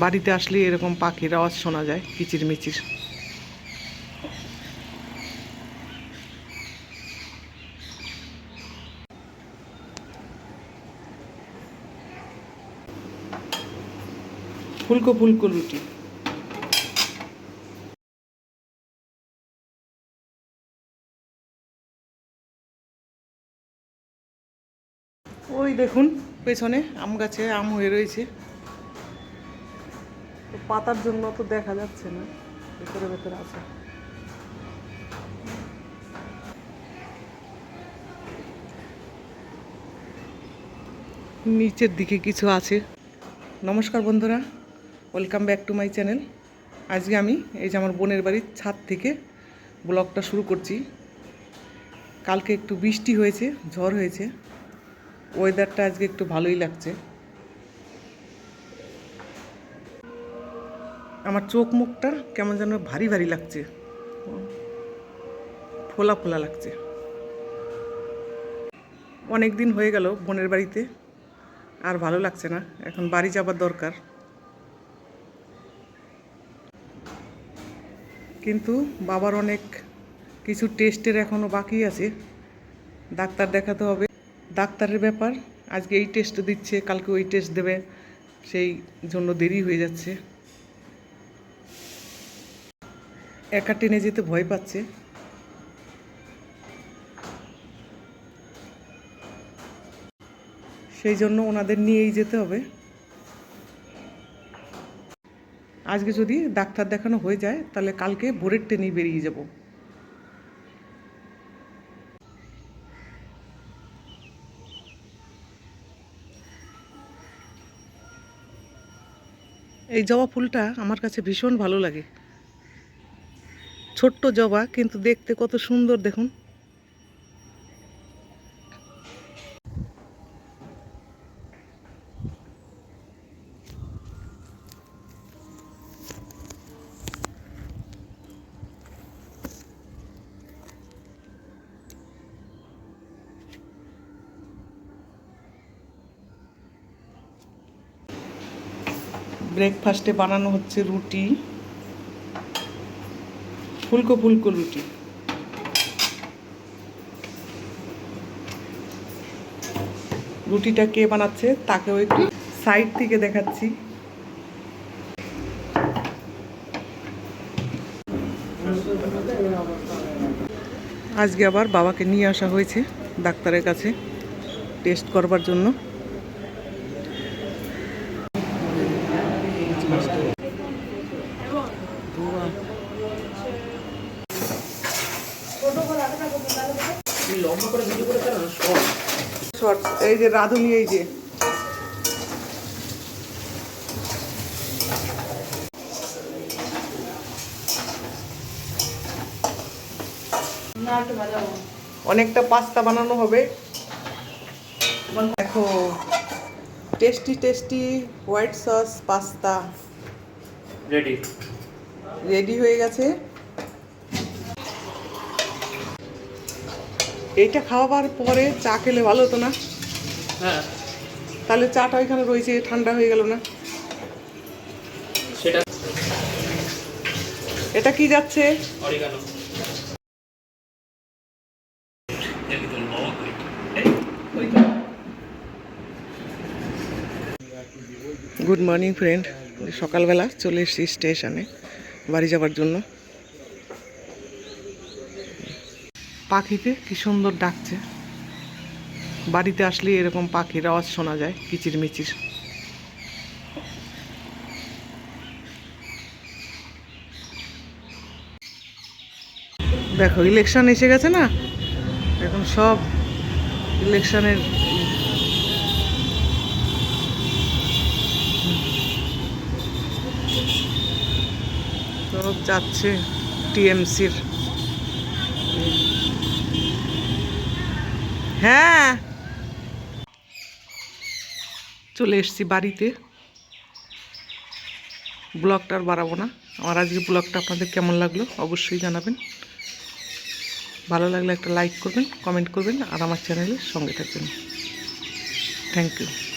বাড়িতে আসলে এরকম পাখির আওয়াজ শোনা যায় কিচির মিচির ফুলকো ফুলকো রুটি। ওই দেখুন পেছনে আম গাছে আম হয়ে রয়েছে। পাতার জন্য তো দেখা যাচ্ছে না, ভেতরে ভেতরে আছে। নিচের দিকে কিছু আছে। নমস্কার বন্ধুরা, welcome back to my channel. আজকে আমি এই যে আমার বোনের বাড়ির ছাদ থেকে ব্লগটা শুরু করছি। কালকে একটু বৃষ্টি হয়েছে, ঝড় হয়েছে। ওয়েদারটা আজকে একটু ভালোই লাগছে। আমার চোখ মুখটা কেমন যেন ভারী ভারী লাগছে। ফোলা ফোলা লাগছে। অনেক দিন হয়ে গেল বোনের বাড়িতে। আর ভালো লাগছে না। এখন বাড়ি যাবার দরকার। কিন্তু বাবার অনেক কিছু টেস্টের এখনও বাকি আছে। ডাক্তার দেখাতে হবে। ডাক্তারের ব্যাপার, আজকে এই টেস্ট দিচ্ছে, কালকে ওই টেস্ট দেবে। সেই জন্য দেরি হয়ে যাচ্ছে। একা টেনে যেতে ভয় পাচ্ছে। সেই জন্য ওনাদের নিয়েই যেতে হবে। আজকে যদি ডাক্তার দেখানো হয়ে যায়, তাহলে কালকে ভোরের ট্রেনেই বেরিয়ে যাব। এই জবা ফুলটা আমার কাছে ভীষণ ভালো লাগে। ছোট্ট জবা কিন্তু দেখতে কত সুন্দর দেখুন। ব্রেকফাস্টে বানানো হচ্ছে রুটি। ফুলকো ফুলকো রুটি। রুটিটা কে বানাচ্ছে তাকেও একটু সাইড থেকে দেখাচ্ছি। আজকে আবার বাবাকে নিয়ে আসা হয়েছে ডাক্তারের কাছে, টেস্ট করবার জন্য। শর্টস এই যে রাধুনি এই যে। অনেকটা পাস্তা বানানো হবে। দেখো tasty tasty white sauce pasta. Ready ready হয়ে গেছে। এইটা খাওয়াবার পরে চা খেলে ভালো হতো না। হ্যাঁ। তাহলে চাটা ওইখানে রয়েছে ঠান্ডা হয়ে গেল না। সেটা এটা কি যাচ্ছে? অরিগানো। গুড মর্নিং ফ্রেন্ড সকালবেলা চলে এসেছি স্টেশনে বাড়ি যাবার জন্য। পাখিতে কি সুন্দর ডাকছে। বাড়িতে আসলে এরকম পাখির আওয়াজ শোনা যায় কিচির মিচির দেখো ইলেকশন এসে গেছে না? এখন সব ইলেকশনের সব যাচ্ছে টিএমসির। হ্যাঁ। চলে এসছি বাড়িতে। ব্লগটা আর বাড়াবো না। আমার আজকে ব্লগটা আপনাদের কেমন লাগল অবশ্যই জানাবেন। ভালো লাগলে একটা লাইক করবেন কমেন্ট করবেন আর আমার চ্যানেলের সঙ্গে থাকবেন। Thank you